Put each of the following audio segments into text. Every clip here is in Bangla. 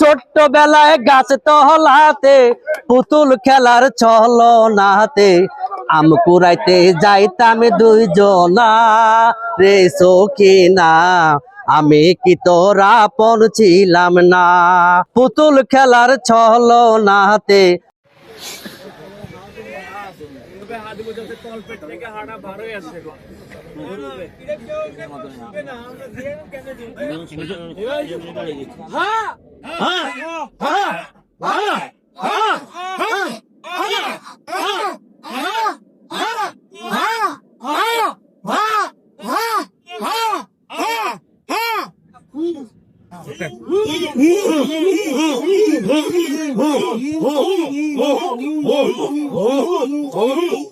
ছোট্ট বেলায় গাছ তহলাতে পুতুল খেলার চলো নাতে আম কুড়াইতে যাইতাম দুইজনা। রে সখিনা, আমি কি তোরা আপন ছিলাম না? পুতুল খেলার ছলো নাতে এক Oh,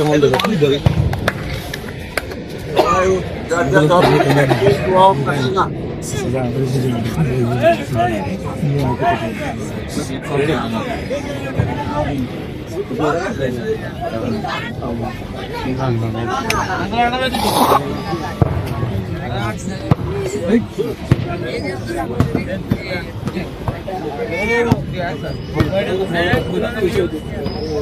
on the video. Ayaw, dadadap na gusto ako kasi nga. Hey.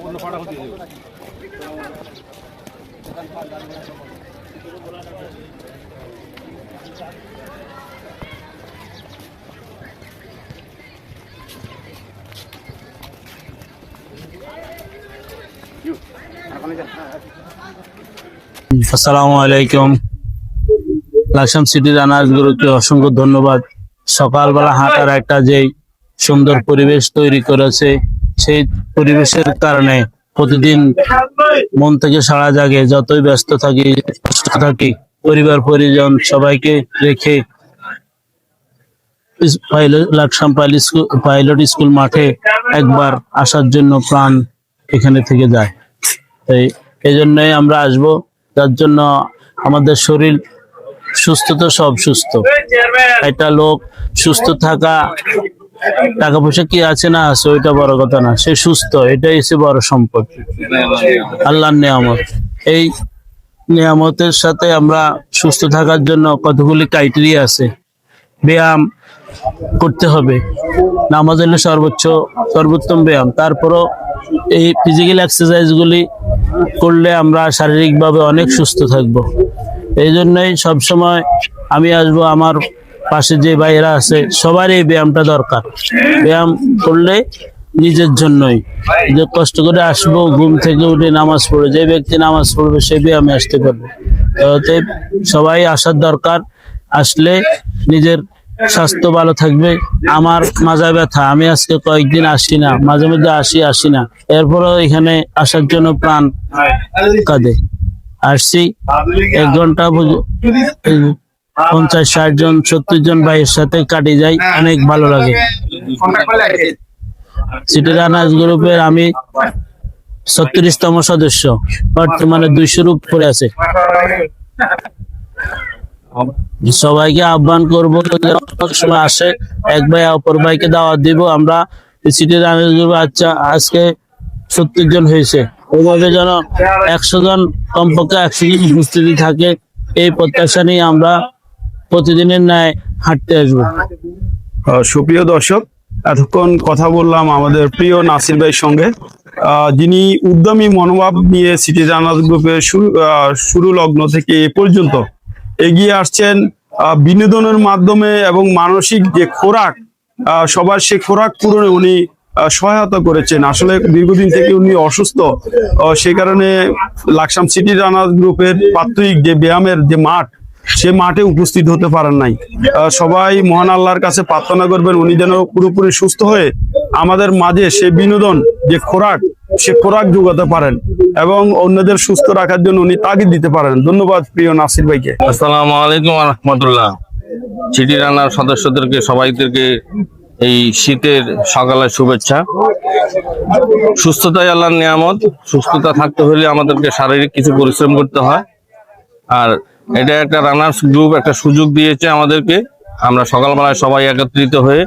অন্য পাড়া আসসালামু আলাইকুম। লাকসাম সিটি রানার্স গুরুকে অসংখ্য ধন্যবাদ। সকালবেলা হাঁটার একটা যে সুন্দর পরিবেশ তৈরি করেছে, সেই পরিবেশের কারণে প্রতিদিন মন থেকে সারা জাগে, যতই ব্যস্ত থাকি থাকি, পরিবার, পরিজন সবাইকে রেখে লাকসাম পাইলট স্কুল মাঠে একবার আসার জন্য প্রাণ এখানে থেকে যায়। তাই এই জন্যই আমরা আসব। যার জন্য আমাদের শরীর সুস্থ তো সব সুস্থ। একটা লোক সুস্থ থাকা, টাকা পয়সা কি আছে না আছে, ওইটা বড় কথা না। সে সুস্থ, এটাই হচ্ছে বড় সম্পদ। আল্লাহর নিয়ামত। এই নিয়ামতের সাথে আমরা সুস্থ থাকার জন্য কতগুলি ক্রাইটেরিয়া আছে। ব্যায়াম করতে হবে। নামাজ হলে সর্বোচ্চ, সর্বোত্তম ব্যায়াম। তারপরও এই ফিজিক্যাল এক্সারসাইজগুলি করলে আমরা শারীরিকভাবে অনেক সুস্থ থাকব। এই জন্যই সবসময় আমি আসব, আমার পাশে যে ভাইয়েরা আছে, সবার এই ব্যায়ামটা দরকার। ব্যায়াম করলে নিজের জন্যই। যে কষ্ট করে আসব, ঘুম থেকে উঠে নামাজ পড়ে, যে ব্যক্তি নামাজ পড়বে, সে ব্যায়ামে আসতে পারবে। সবাই আসার দরকার, আসলে নিজের স্বাস্থ্য ভালো থাকবে। আমার মাজা ব্যথা, আমি আজকে কয়েকদিন আসি না, মাঝে মধ্যে আসি আসি না। এরপরও এখানে আসার জন্য প্রাণ কাঁদে। আসছি এক ঘণ্টা পঞ্চাশ, ষাট জন, সত্তর জন ভাইয়ের সাথে কাটি যাই, অনেক ভালো লাগে। গ্রুপের আমি ছত্রিশতম সদস্য, বর্তমানে দুইশো দুইশোর উপরে আছে। সবাইকে আহ্বান করব সময় আসে, এক ভাই অপর ভাইকে দাওয়াত দিব, আমরা আচ্ছা আজকে সত্তর জন হয়েছে। ওইভাবে যেন একশো জন কমপক্ষে একশো জন উপস্থিতি থাকে, এই প্রত্যাশা নিয়ে আমরা প্রতিদিনের ন্যায় হাঁটতে আসব। সুপ্রিয় দর্শক, এতক্ষণ কথা বললাম আমাদের প্রিয় নাসির ভাইয়ের সঙ্গে। যিনি উদ্যমী মনোভাব নিয়ে সিটি রানার্স গ্রুপের শুরু শুরু লগ্ন থেকে এ পর্যন্ত এগিয়ে আসছেন বিনোদনের মাধ্যমে এবং মানসিক যে খোরাক সবার সে খোরাক পূরণে উনি সহায়তা করেছেন। আসলে দীর্ঘদিন থেকে উনি অসুস্থ সে কারণে লাকসাম সিটি রানার গ্রুপের প্রাত্যহিক যে ব্যায়ামের যে মাঠ সে মাঠে উপস্থিত হতে পারেন নাই। সবাই মহান আল্লাহর কাছে প্রার্থনা করবেন, উনি যেন পুরোপুরি সুস্থ হয়ে আমাদের মাঝে সে বিনোদন, যে খোরাক, সে খোরাক যোগাতে পারেন এবং অন্যদের সুস্থ রাখার জন্য উনি তাগিদ দিতে পারেন। ধন্যবাদ প্রিয় নাসির ভাইকে। আসসালামু আলাইকুম রহমতুল্লাহ। সিটি রানার সদস্যদেরকে, সবাইদেরকে এই শীতের সকালের শুভেচ্ছা। সুস্থতাই আল্লাহর নিয়ামত। সুস্থতা থাকতে হলে আমাদেরকে শারীরিক কিছু পরিশ্রম করতে হয়। আর এটা একটা রানার্স গ্রুপ একটা সুযোগ দিয়েছে আমাদেরকে। আমরা সকালবেলায় সবাই একত্রিত হয়ে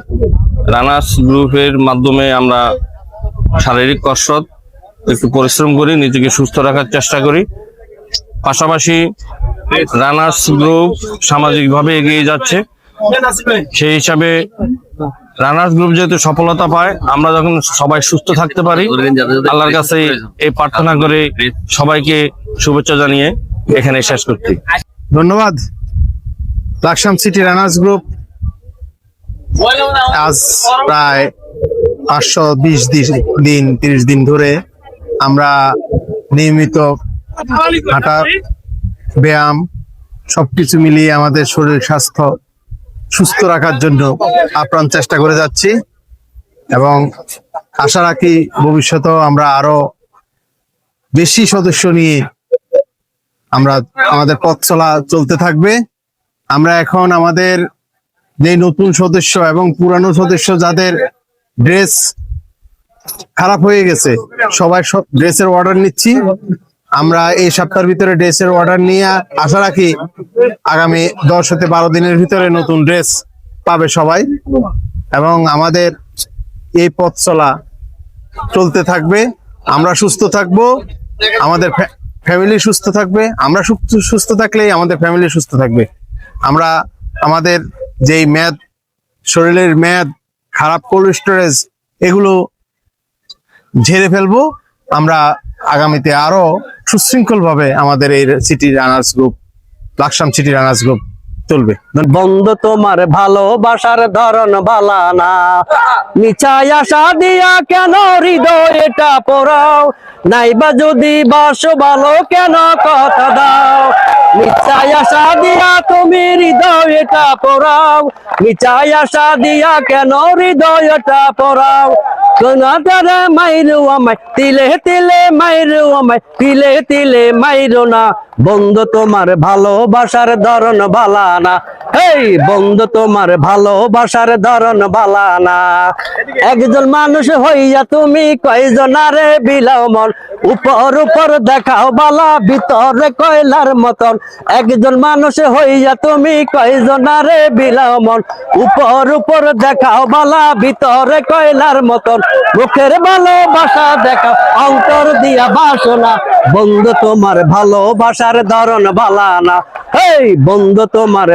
রানার্স গ্রুপের মাধ্যমে আমরা শারীরিক কসরত, একটু পরিশ্রম করি, নিজেকে সুস্থ রাখার চেষ্টা করি। পাশাপাশি রানার্স গ্রুপ সামাজিকভাবে এগিয়ে যাচ্ছে। সেই হিসাবে রানার্স গ্রুপ যেহেতু সফলতা পায়, আমরা যখন সবাই সুস্থ থাকতে পারি, আল্লাহর কাছে এই প্রার্থনা করে সবাইকে শুভেচ্ছা জানিয়ে এখানে শেষ করছি। ধন্যবাদ। লাকসাম সিটি রানার্স গ্রুপ আজ প্রায় পাঁচশো বিশ দিন তিরিশ দিন ধরে আমরা নিয়মিত হাঁটা, ব্যায়াম, সবকিছু মিলিয়ে আমাদের শরীর স্বাস্থ্য সুস্থ রাখার জন্য আপ্রাণ চেষ্টা করে যাচ্ছি এবং আশা রাখি ভবিষ্যতেও আমরা আরও বেশি সদস্য নিয়ে আমরা আমাদের পথ চলা চলতে থাকবে। আমরা এখন আমাদের যে নতুন সদস্য এবং পুরানো সদস্য যাদের ড্রেস খারাপ হয়ে গেছে, সবাই সব ড্রেসের অর্ডার নিচ্ছি। আমরা এই সপ্তাহের ভিতরে ড্রেসের অর্ডার নিয়ে আশা রাখি আগামী দশ হতে বারো দিনের ভিতরে নতুন ড্রেস পাবে সবাই এবং আমাদের এই পথ চলা চলতে থাকবে। আমরা সুস্থ থাকব। আমাদের ফ্যামিলি সুস্থ থাকবে। আমরা সুস্থ থাকলেই আমাদের ফ্যামিলি সুস্থ থাকবে। আমরা আমাদের যেই ম্যাদ, শরীরের ম্যাদ, খারাপ কোল্ড স্টোরেজ এগুলো ঝেড়ে ফেলব। আমরা আগামীতে আরও সুশৃঙ্খলভাবে আমাদের এই city runners group Laksam city runners group চলবে। বন্ধু, তোমার ভালোবাসার ধরন বালা না। নিচাই আশা দিয়া কেন হৃদয় এটা পড়াও? নাইবা যদি বাস ভালো কেন কথা দাও? নিচাই আশা দিয়া তুমি হৃদয়টা পড়াও নিচাই আশা দিয়া কেন হৃদয়টা পড়াও কোনাটারে মাইরু আমায়, তিলে তিলে মাইরু আমায়, তিলে তিলে মাইরো না। বন্ধু, তোমার ভালোবাসার ধরন ভালা না। এই বন্ধু, তোমার ভালোবাসার ধরন বালানা একজন মানুষ হইয়া তুমি কয়জনারে বিলাও মন উপর উপর দেখাও বালা, ভিতরে কয়লার মতন। একজন মানুষ হইয়া তুমি কয়জনারে বিলাও মন উপর উপর দেখাও বালা, ভিতরে কয়লার মতন। মুখের ভালোবাসা দেখাও, অন্তর দিয়া বাসনা। বন্ধু, তোমার ভালোবাসার ধরন বালানা এই বন্ধু, তোমার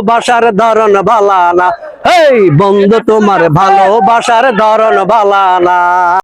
ভালোবাসার ধরন ভালানা এই বন্ধু তোমার ভালোবাসার ধরন বালানা।